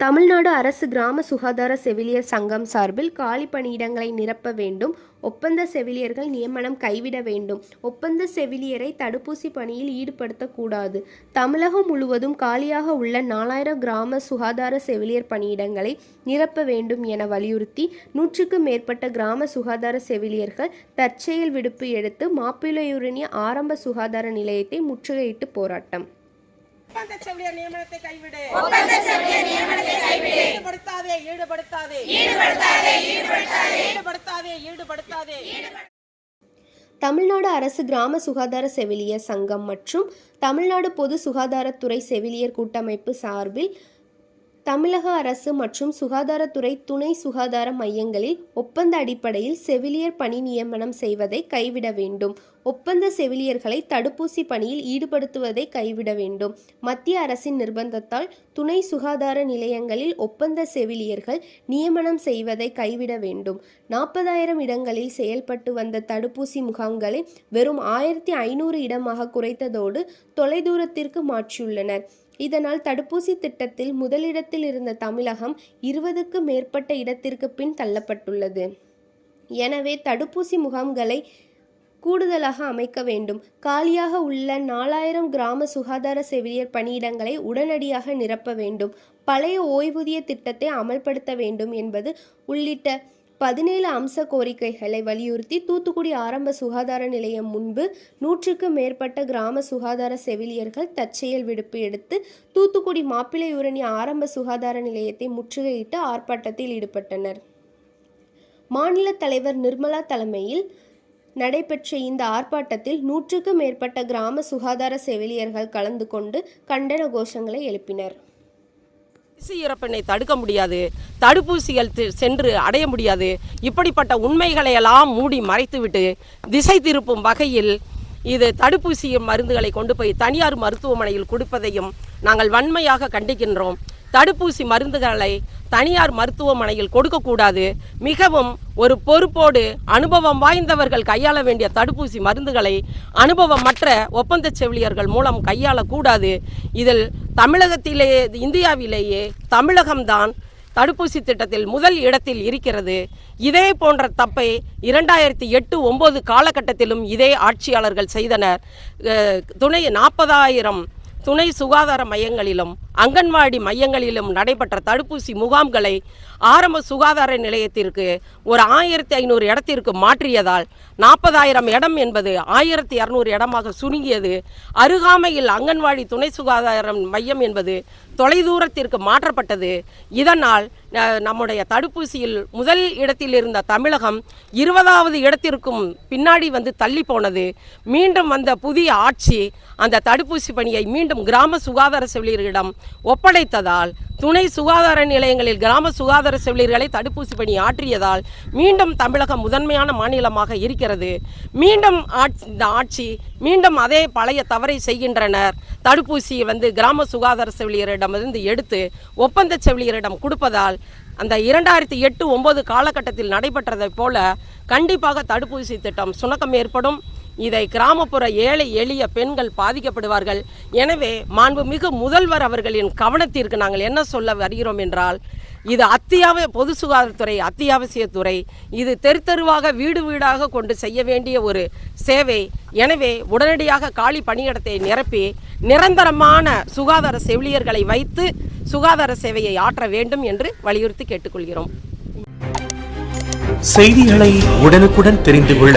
தமிழ்நாடு அரசு கிராம சுகாதார செவிலியர் சங்கம் சார்பில் காலி பணியிடங்களை நிரப்ப வேண்டும். ஒப்பந்த செவிலியர்கள் நியமனம் கைவிட வேண்டும். ஒப்பந்த செவிலியரை தடுப்பூசி பணியில் ஈடுபடுத்தக்கூடாது. தமிழகம் முழுவதும் காலியாக உள்ள நாலாயிரம் கிராம சுகாதார செவிலியர் பணியிடங்களை நிரப்ப வேண்டும் என வலியுறுத்தி நூற்றுக்கும் மேற்பட்ட கிராம சுகாதார செவிலியர்கள் தற்செயல் விடுப்பு எடுத்து மாப்பிள்ளையூரணி ஆரம்ப சுகாதார நிலையத்தை முற்றுகையிட்டு போராட்டம். ஒப்பந்த செவிலியர் நியமனத்தை கைவிடு. ஒப்பந்த செவிலியர் நியமனத்தை கைவிடு. ஈடுபடுத்தாதே ஈடுபடுத்தாதே. ஈடுபடுத்தாதே ஈடுபடுத்தாதே. ஈடுபடுத்தாதே ஈடுபடுத்தாதே. தமிழ்நாடு அரசு கிராம சுகாதார செவிலியர் சங்கம் மற்றும் தமிழ்நாடு பொது சுகாதாரத்துறை செவிலியர் கூட்டமைப்பு சார்பில் தமிழக அரசு மற்றும் சுகாதாரத்துறை துணை சுகாதார மையங்களில் ஒப்பந்த அடிப்படையில் செவிலியர் பணி நியமனம் செய்வதை கைவிட வேண்டும். ஒப்பந்த செவிலியர்களை தடுப்பூசி பணியில் ஈடுபடுத்துவதை கைவிட வேண்டும். மத்திய அரசின் நிர்பந்தத்தால் துணை சுகாதார நிலையங்களில் ஒப்பந்த செவிலியர்கள் நியமனம் செய்வதை கைவிட வேண்டும். நாற்பதாயிரம் இடங்களில் செயல்பட்டு வந்த தடுப்பூசி முகாம்களை வெறும் ஆயிரத்தி ஐநூறு இடமாக குறைத்ததோடு தொலைதூரத்திற்கு மாற்றியுள்ளனர். இதனால் தடுப்பூசி திட்டத்தில் முதலிடத்தில் இருந்த தமிழகம் இருபதுக்கு மேற்பட்ட இடத்திற்கு பின் தள்ளப்பட்டுள்ளது. எனவே தடுப்பூசி முகாம்களை கூடுதலாக அமைக்க வேண்டும். காலியாக உள்ள நாலாயிரம் கிராம சுகாதார செவிலியர் பணியிடங்களை உடனடியாக நிரப்ப வேண்டும். பழைய ஓய்வூதிய திட்டத்தை அமல்படுத்த வேண்டும் என்பது உள்ளிட்ட பதினேழு அம்ச கோரிக்கைகளை வலியுறுத்தி தூத்துக்குடி ஆரம்ப சுகாதார நிலையம் முன்பு நூற்றுக்கு மேற்பட்ட கிராம சுகாதார செவிலியர்கள் தற்செயல் விடுப்பு எடுத்து தூத்துக்குடி மாப்பிள்ளையூரணி ஆரம்ப சுகாதார நிலையத்தை முற்றுகையிட்டு ஆர்ப்பாட்டத்தில் ஈடுபட்டனர். மாநில தலைவர் நிர்மலா தலைமையில் நடைபெற்ற இந்த ஆர்ப்பாட்டத்தில் நூற்றுக்கும் மேற்பட்ட கிராம சுகாதார செவிலியர்கள் கலந்து கொண்டு கண்டன கோஷங்களை எழுப்பினர். சிசு இறப்பினை தடுக்க முடியாது. தடுப்பூசிகள் சென்று அடைய முடியாது. இப்படிப்பட்ட உண்மைகளை எல்லாம் மூடி மறைத்துவிட்டு திசை திருப்பும் வகையில் இது தடுப்பூசி மருந்துகளை கொண்டு போய் தனியார் மருத்துவமனையில் கொடுப்பதையும் நாங்கள் வன்மையாக கண்டிக்கின்றோம். தடுப்பூசி மருந்துகளை தனியார் மருத்துவமனையில் கொடுக்கக்கூடாது. மிகவும் ஒரு பொறுப்போடு அனுபவம் வாய்ந்தவர்கள் கையாள வேண்டிய தடுப்பூசி மருந்துகளை அனுபவமற்ற ஒப்பந்த செவிலியர்கள் மூலம் கையாளக்கூடாது. இதில் தமிழகத்திலேயே இந்தியாவிலேயே தமிழகம்தான் தடுப்பூசி திட்டத்தில் முதல் இடத்தில் இருக்கிறது. இதே போன்ற தப்பை இரண்டாயிரத்தி எட்டு ஒம்பது காலகட்டத்திலும் இதே ஆட்சியாளர்கள் செய்தனர். துணை நாற்பதாயிரம் துணை சுகாதார மையங்களிலும் அங்கன்வாடி மையங்களிலும் நடைபெற்ற தடுப்பூசி முகாம்களை ஆரம்ப சுகாதார நிலையத்திற்கு ஒரு ஆயிரத்தி ஐநூறு இடத்திற்கு மாற்றியதால் நாற்பதாயிரம் இடம் என்பது ஆயிரத்தி இரநூறு இடமாக சுருங்கியது. அருகாமையில் அங்கன்வாடி துணை சுகாதார மையம் என்பது தொலைதூரத்திற்கு மாற்றப்பட்டது. இதனால் நம்முடைய தடுப்பூசியில் முதல் இடத்தில் இருந்த தமிழகம் இருபதாவது இடத்திற்கும் பின்னாடி வந்து தள்ளி போனது. மீண்டும் வந்த புதிய ஆட்சி அந்த தடுப்பூசி பணியை மீண்டும் கிராம சுகாதார செவிலியர்களிடம் ஒப்படைத்ததால் துணை சுகாதார நிலையங்களில் கிராம சுகாதார செவிலியர்களை தடுப்பூசி பணி ஆற்றியதால் மீண்டும் தமிழகம் முதன்மையான மாநிலமாக இருக்கிறது. மீண்டும் ஆட்சி இந்த ஆட்சி மீண்டும் அதே பழைய தவறை செய்கின்றனர். தடுப்பூசியை வந்து கிராம சுகாதார செவிலியரிடமிருந்து எடுத்து ஒப்பந்த செவிலியரிடம் கொடுப்பதால் அந்த இரண்டாயிரத்தி எட்டு ஒம்பது காலகட்டத்தில் நடைபெற்றதைப் போல கண்டிப்பாக தடுப்பூசி திட்டம் சுணக்கம் ஏற்படும். இதை கிராமப்புற ஏழை எளிய பெண்கள் பாதிக்கப்படுவார்கள். எனவே மாண்புமிகு முதல்வர் அவர்களின் கவனத்திற்கு நாங்கள் என்ன சொல்ல வருகிறோம் என்றால் இது அத்தியாவ பொது சுகாதாரத்துறை அத்தியாவசிய துறை இது தெரு தெருவாக வீடு வீடாக கொண்டு செய்ய வேண்டிய ஒரு சேவை. எனவே உடனடியாக காலி பணியிடத்தை நிரப்பி நிரந்தரமான சுகாதார செவிலியர்களை வைத்து சுகாதார சேவையை ஆற்ற வேண்டும் என்று வலியுறுத்தி கேட்டுக்கொள்கிறோம். செய்திகளை உடனுக்குடன் தெரிந்து கொள்ள